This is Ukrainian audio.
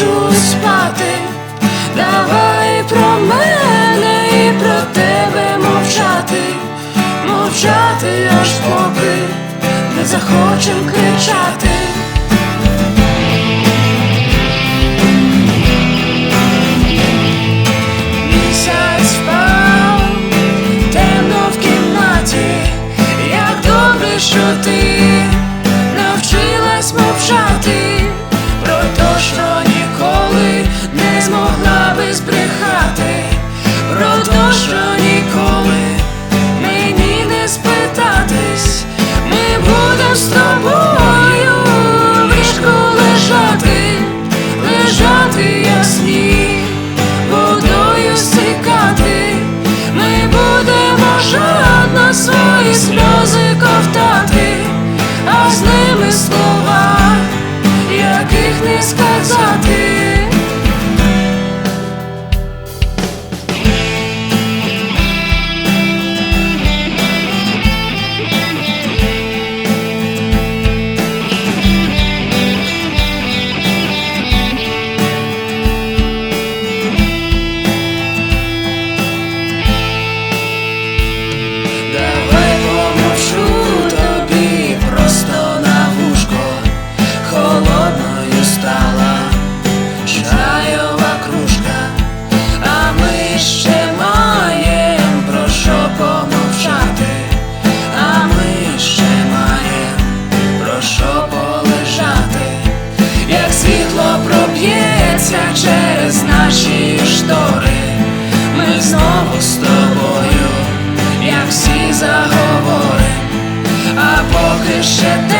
можу спати, давай про мене і про тебе мовчати, мовчати аж поки не захочем кричати. Що ти Christmas. wyższe